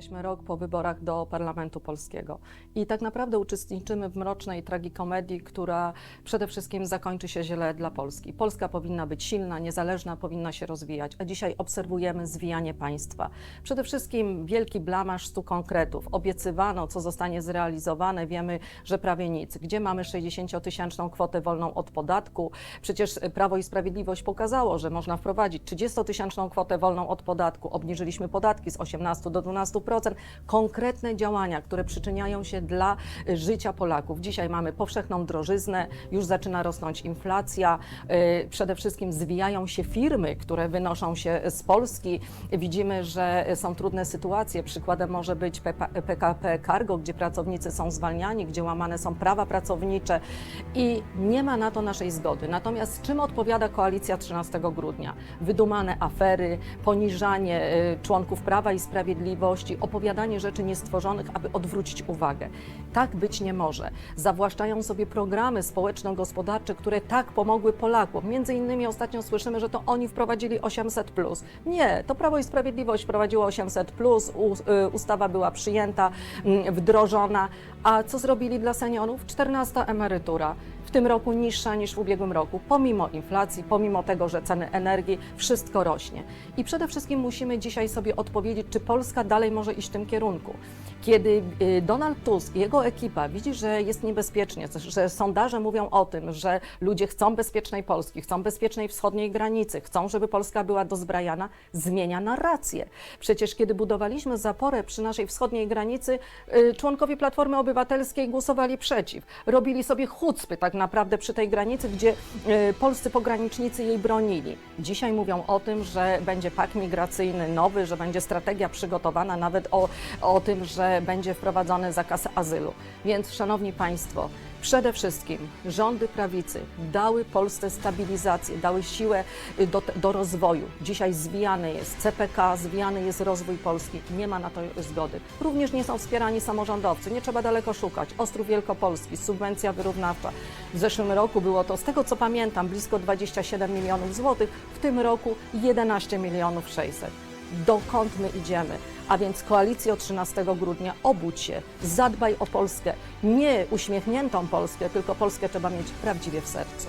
Jesteśmy rok po wyborach do Parlamentu Polskiego i tak naprawdę uczestniczymy w mrocznej tragikomedii, która przede wszystkim zakończy się źle dla Polski. Polska powinna być silna, niezależna, powinna się rozwijać, a dzisiaj obserwujemy zwijanie państwa. Przede wszystkim wielki blamaż stu konkretów. Obiecywano, co zostanie zrealizowane, wiemy, że prawie nic. Gdzie mamy 60-tysięczną kwotę wolną od podatku? Przecież Prawo i Sprawiedliwość pokazało, że można wprowadzić 30-tysięczną kwotę wolną od podatku. Obniżyliśmy podatki z 18 do 12%. Konkretne działania, które przyczyniają się dla y, życia Polaków. Dzisiaj mamy powszechną drożyznę, już zaczyna rosnąć inflacja. y, Przede wszystkim zwijają się firmy, które wynoszą się z Polski. Widzimy, że są trudne sytuacje. Przykładem może być PKP Cargo, gdzie pracownicy są zwalniani, gdzie łamane są prawa pracownicze i nie ma na to naszej zgody. Natomiast czym odpowiada koalicja 13 grudnia? Wydumane afery, poniżanie y, członków Prawa i Sprawiedliwości, opowiadanie rzeczy niestworzonych, aby odwrócić uwagę. Tak być nie może. Zawłaszczają sobie programy społeczno-gospodarcze, które tak pomogły Polakom. Między innymi ostatnio słyszymy, że to oni wprowadzili 800. Nie, to Prawo i Sprawiedliwość wprowadziło 800, u- y, ustawa była przyjęta, mm, wdrożona. A co zrobili dla seniorów? 14 emerytura. W tym roku niższa niż w ubiegłym roku, pomimo inflacji, pomimo tego, że ceny energii, wszystko rośnie. I przede wszystkim musimy dzisiaj sobie odpowiedzieć, czy Polska dalej może iść w tym kierunku. Kiedy y, Donald Tusk i jego ekipa widzi, że jest niebezpiecznie, że sondaże mówią o tym, że ludzie chcą bezpiecznej Polski, chcą bezpiecznej wschodniej granicy, chcą, żeby Polska była dozbrajana, zmienia narrację. Przecież kiedy budowaliśmy zaporę przy naszej wschodniej granicy, y, członkowie Platformy Obywatelskiej głosowali przeciw. Robili sobie chucpy tak naprawdę przy tej granicy, gdzie y, polscy pogranicznicy jej bronili. Dzisiaj mówią o tym, że będzie pakt migracyjny nowy, że będzie strategia przygotowana, nawet o, o tym, że będzie wprowadzony zakaz azylu. Więc, Szanowni Państwo, Przede wszystkim rządy prawicy dały Polsce stabilizację, dały siłę y, do, do rozwoju. Dzisiaj zwijany jest CPK, zwijany jest rozwój Polski. Nie ma na to zgody. Również nie są wspierani samorządowcy. Nie trzeba daleko szukać. Ostrów Wielkopolski, subwencja wyrównawcza. W zeszłym roku było to, z tego co pamiętam, blisko 27 milionów złotych. W tym roku 11 milionów 600 dokąd my idziemy. A więc koalicjo 13 grudnia, obudź się, zadbaj o Polskę. Nie uśmiechniętą Polskę, tylko Polskę trzeba mieć prawdziwie w sercu.